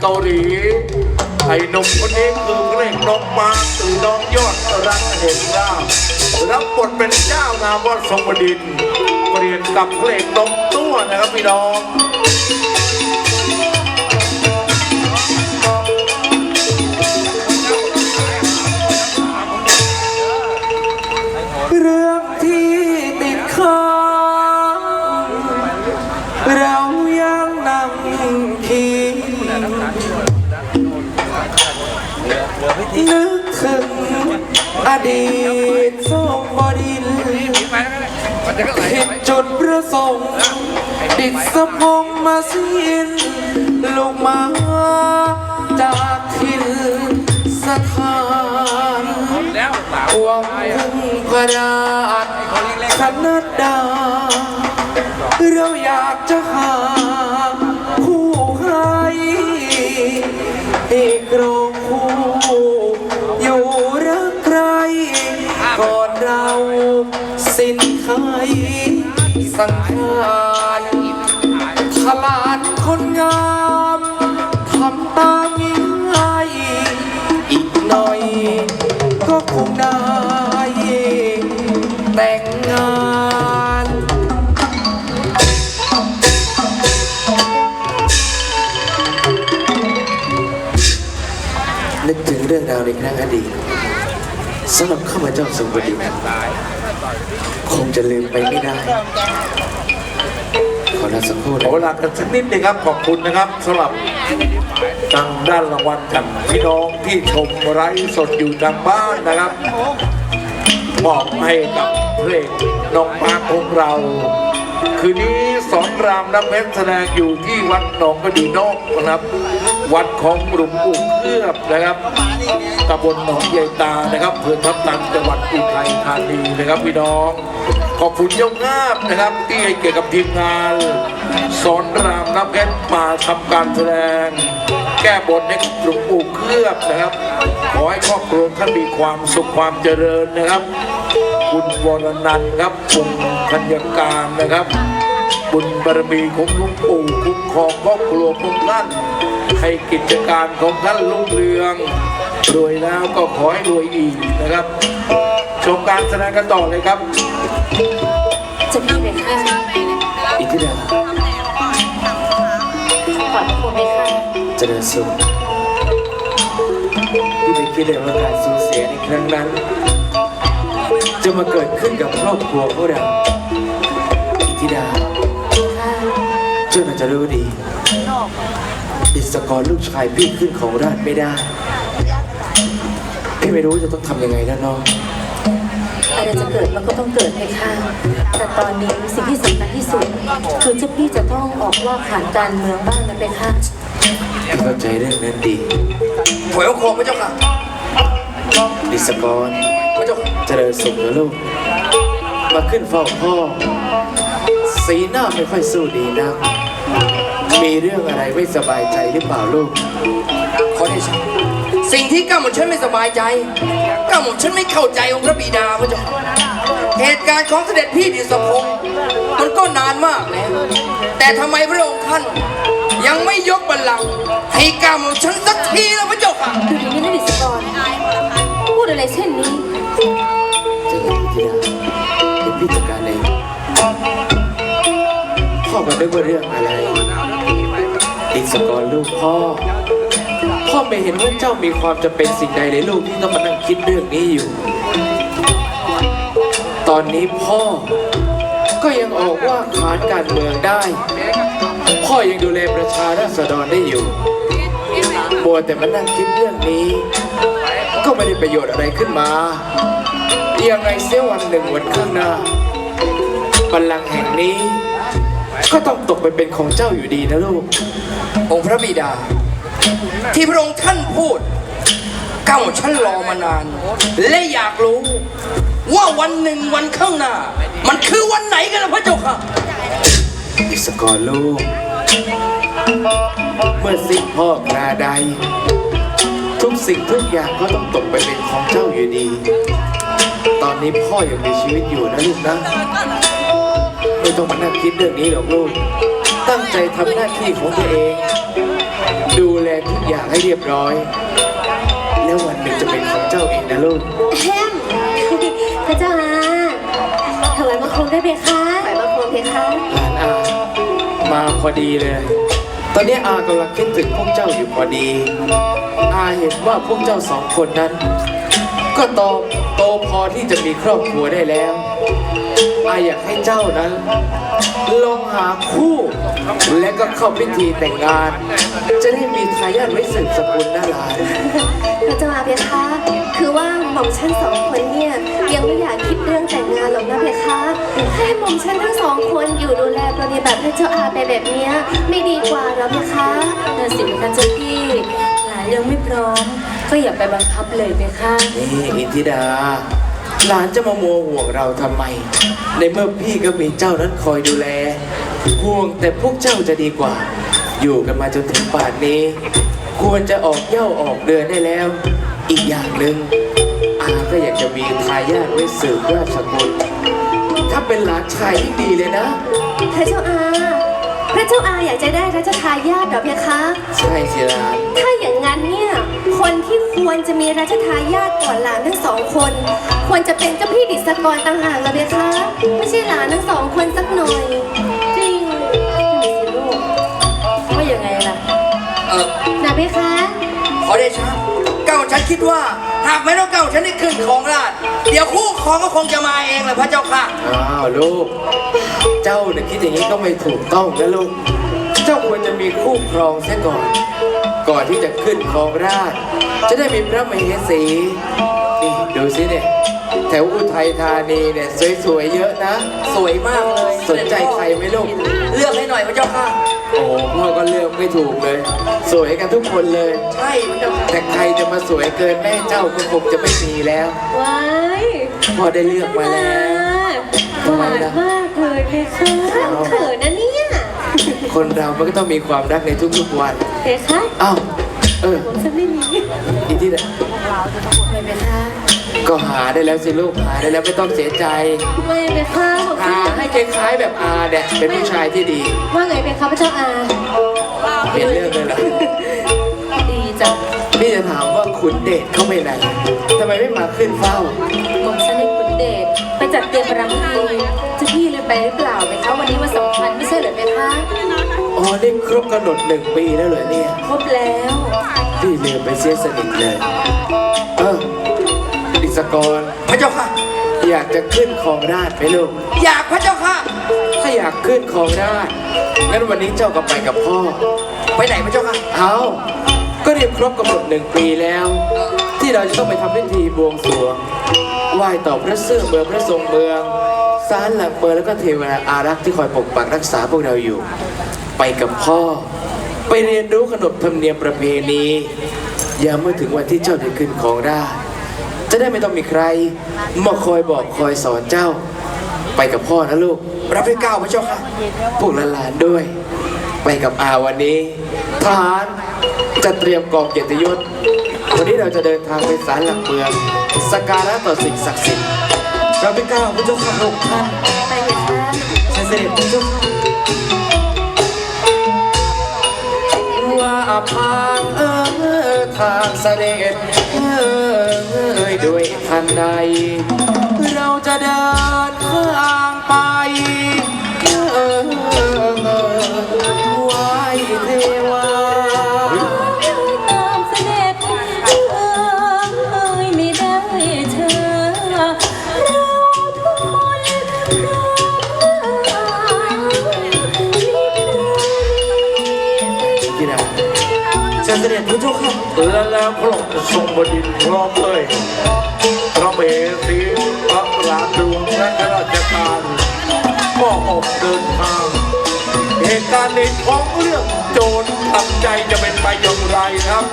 เกาหลีไอ้หนุ่มคนนี้คือเพลงน้องมาตื่น้องยอดรักเห็นร่ารับบทเป็นเจ้านามว่าทรงบดินทร์เปลี่ยนกับเพลงน้องตัวนะครับพี่น้อง ดีตสองบดินผิดจุดประสงค์ดิดสะพงมาสิ้นลูกมาจากทินสถานหวังพึ่งพระราชคณะดาเราอยากจะหา สิ้นไขสังขารฉลาดคนงามทำตาง่ายอีกหน่อย ก็คงได้แต่งงานนึกถึงเรื่องราวในครั้งอดีตสำหรับข้าพเจ้าสุบดิ คงจะลืมไปไม่ได้ ขอรับสักครู่ขนะอเวลากันสักนิดนึงครับขอบคุณนะครับสำหรับทางด้านรางวัลกับพี่น้องที่ชมไลฟ์สดอยู่ทางบ้านนะครับมอบให้กับเพลงน้องมาของเรา คืนนี้สอนรามน้ำเพชรแสดงอยู่ที่วัดหนองกระดีนอกนะครับ วัดของหลวงปู่เคลือบนะครับ ตำบลหนองใหญ่ตานะครับอำเพื่อทับตันจังหวัดอุทัยธานีนะครับพี่น้อง ขอบคุณเจ้าภาพนะครับ ที่ให้เกี่ยรติกับทีมงานสอนรามน้ำเพชรมาทำการแสดง แก้บนให้หลวงปู่เคลือบนะครับ ขอให้ครอบครัวท่านมีความสุขความเจริญนะครับ คุณวรนันท์ครับคุณธัญการนะครับบุญบารมีของหลุงปู่คุ้มครองครอบครัวของท่านให้กิจการของท่านรุ่งเรือง รวยแล้วก็ขอให้รวยอีกนะครับ ชมการแสดงกันต่อเลยครับจะพี่ไหมคะอิทธิดาขอบคุณไหมคะเจริญสุขที่ไม่คิดเลยว่าการสูญเสียในครั้งนั้น จะมาเกิดขึ้นกับครอบครัวของเราอิทธิดาค่ะเจ้าน่าจะรู้ดีอิสกรลูกชายพี่ขึ้นของราชไม่ได้ พี่ไม่รู้จะต้องทำยังไงแล้วน้องอะไรจะเกิดมันก็ต้องเกิดไหมคะแต่ตอนนี้สิ่งที่สำคัญที่สุด คือเจ้าพี่จะต้องออกว่าผ่านการเมืองบ้างนะเพคะพี่เข้าใจเรื่องนั้นดีถอยโคมพระเจ้าค่ะอิสกรพระเจ้าค่ะเจริญสุขนะลูก มาขึ้นเฝ้าพ่อ สีหน้าไม่ค่อยสู้ดีนะ มีเรื่องอะไรไม่สบายใจหรือเปล่าลูกขอได้ชะ สิ่งที่ก้าหม่อมฉันไม่สบายใจก้าหม่อมฉันไม่เข้าใจองค์พระบิดาพระเจ้าค่ะเหตุการณ์ของเสด็จพี่ดิสพงศ์มันก็นานมากแล้วแต่ทำไมพระองค์ท่าน ยังไม่ยกบัลลังก์ให้ก้าหม่อมฉันสักทีแล้วพระเจ้าค่ะดูอย่างนี้นะดิสกรพูดอะไรเช่นนี้เจะเป็นพิธิดาเป็นพี่จัดการเองพ่อก็นึกว่าเรื่องอะไรอิสกรลูกพ่อ พ่อไม่เห็นว่าเจ้ามีความจำเป็นสิ่งใดในลูกที่ต้องมานั่งคิดเรื่องนี้อยู่ ตอนนี้พ่อก็ยังออกว่าขานการเมืองได้ พ่อยังดูแลประชาราษฎรได้อยู่มัวแต่มานั่งคิดเรื่องนี้ ก็ไม่ได้ประโยชน์อะไรขึ้นมายังไงเสียวันหนึ่งวันข้างหน้าบัลลังก์แห่งนี้ ก็ต้องตกไปเป็นของเจ้าอยู่ดีนะลูก องค์พระบิดา ที่พระองค์ท่านพูดก้าฉันรอมานาน และอยากรู้ ว่าวันหนึ่งวันข้างหน้า มันคือวันไหนกันล่ะพระเจ้าค่ะอิสกรลูก เมื่อสิ้นพ่อกราใด ทุกสิ่งทุกอย่างก็ต้องตกไปเป็นของเจ้าอยู่ดี ตอนนี้พ่อยังมีชีวิตอยู่นะลูกนะ ไม่ต้องมานั่งคิดเรื่องนี้หรอกลูก ตั้งใจทำหน้าที่ของตัวเอง ให้เรียบร้อย แล้ววันหนึ่งจะเป็นของเจ้าเองนะลูกแฮมพระเจ้าอาถวายบังคมได้ไหมคะถวายบังคมเพคะหลานอามาพอดีเลย ตอนนี้อากำลังคิดถึงพวกเจ้าอยู่พอดี อาเห็นว่าพวกเจ้าสองคนนั้น ก็โต โตพอที่จะมีครอบครัวได้แล้วอาอยากให้เจ้านั้น ลองหาคู่ และก็เข้าพิธีแต่งงาน จะได้มีทายาทไว้สืบสกุลน่าหลานพระเจ้าอาเพคะคือว่าหม่อมฉันสองคนเนี่ยยังไม่อยากคิดเรื่องแต่งงานหรอกนะเพคะให้หม่อมฉันทั้งสองคนอยู่ดูแลปฏิบัติพระเจ้าอาไปแบบเนี้ยไม่ดีกว่าหรอเพคะแต่สิคะเจ้าพี่หลาน ยังไม่พร้อม ก็อย่าไปบังคับเลยเพคะนี่อินทิดา หลานจะมาโมวห่วงเราทำไม ในเมื่อพี่ก็มีเจ้านั้นคอยดูแล ห่วงแต่พวกเจ้าจะดีกว่า อยู่กันมาจนถึงป่านนี้ ควรจะออกเหย้าออกเดือนได้แล้ว อีกอย่างหนึ่งอาก็อยากจะมีทายาทไว้สืบราชสกุลถ้าเป็นหลานชายยิ่งดีเลยนะ พระเจ้าอา พระเจ้าอาอยากจะได้รัชทายาทเหรอเพคะ ใช่สิหลาน ถ้าอย่างนั้นเนี่ยคน ที่ควรจะมีรัชทายาทก่อนหลานทั้งสองคน ควรจะเป็นเจ้าพี่ดิษกรต่างหากละเบคะไม่ใช่หลานทั้งสองคนสักหน่อยจริงนั่นสิลูกว่ายังไงล่ะเออนะเบคะขอเดชะเก้าฉันคิดว่า หากไม่ต้องเก้าฉันได้ขึ้นของราชย์เดี๋ยวคู่ครองก็คงจะมาเองแหละพระเจ้าค่ะอ้าวลูก เจ้าเนี่ยคิดอย่างนี้ก็ไม่ถูกต้องนะลูก เจ้าควรจะมีคู่ครองเสียก่อน ก่อนที่จะขึ้นครองราชย์จะได้มีพระมเหสี นี่ดูสิเนี่ยแถวอุทัยธานีเนี่ยสวยๆเยอะนะ สวยมากเลยสนใจใครไหมลูก เลือกให้หน่อยพระเจ้าค่ะ โอ้โหพ่อก็เลือกไม่ถูกเลย สวยกันทุกคนเลย ใช่พระเจ้าค่ะแต่ใครจะมาสวยเกินแม่เจ้าก็คงจะไม่มีแล้วว้ายพ่อได้เลือกมาแล้ว หวานมาก คนเรามันก็ต้องมีความรักในทุกๆวันเบคะอ้าวเออผมจะไม่มีอีกที่ไหนไม่เบคะก็หาได้แล้วสิลูกหาได้แล้วไม่ต้องเสียใจไม่เบคะผมหาให้คล้ายๆแบบอาเนี่ยเป็นผู้ชายที่ดี ว่าไงเบคะพระเจ้าอาเปลี่ยนเรื่องเลยเหรอดีจังพี่จะถามว่าขุนเดชเข้าไปไหนทำไมไม่มาขึ้นเฝ้าหม่อมฉันในคุณเดชไปจัดเตรียมประรำ นี่ครบกำหนดหนึ่งปีแล้วเหรอเนี่ยครบแล้วพี่ลืมไปเสียสนิทเลย เออดิสกรพระเจ้าค่ะ อยากจะขึ้นครองราชย์ไหมลูก อยากพระเจ้าค่ะ ถ้าอยากขึ้นครองราชย์งั้นวันนี้เจ้าก็ไปกับพ่อ ไปไหนพระเจ้าค่ะ เอาก็เรียบครบกำหนดหนึ่งปีแล้ว ที่เราจะต้องไปทำพิธีบวงสรวงไหว้ต่อพระเสื้อเมืองพระทรงเมืองศาลหลักเมืองแล้วก็เทวดาอารักษ์ที่คอยปกปักรักษาพวกเราอยู่ ไปกับพ่อ ไปเรียนรู้ขนบธรรมเนียมประเพณีอย่าเมื่อถึงวันที่เจ้าได้ขึ้นของราชจะได้ไม่ต้องมีใคร มาคอยบอกคอยสอนเจ้า ไปกับพ่อนะลูก รับด้วยก้าวพระเจ้าค่ะพวกหลานๆด้วย ไปกับอาวันนี้ทหารจะเตรียมกองเกียรติยศวันนี้เราจะเดินทางไปศาลหลักเมืองสักการะต่อสิ่งศักดิ์สิทธิ์เราไปก้าวพระเจ้าค่ะพระองค์ท่านไปไหมคะเสด็จพระเจ้าค่ะาพางเออทางเสด็จเอยด้วยทันใด เราจะเดินทางไปเออไหว้เทวาตาม เสด็จเอ้ยไม่ได้เธอเราทุกครักที่ไหนเสด็จพระเจ้าค่ะและแล้วพระองค์ทรงบดินทร์พร้อมเลยพระเมสีพระหลานดวงและข้าราชการก็ออกเดินทาง เหตุการณ์ในท้องเรื่องโจรทำใจจะเป็นไปอย่างไรครับ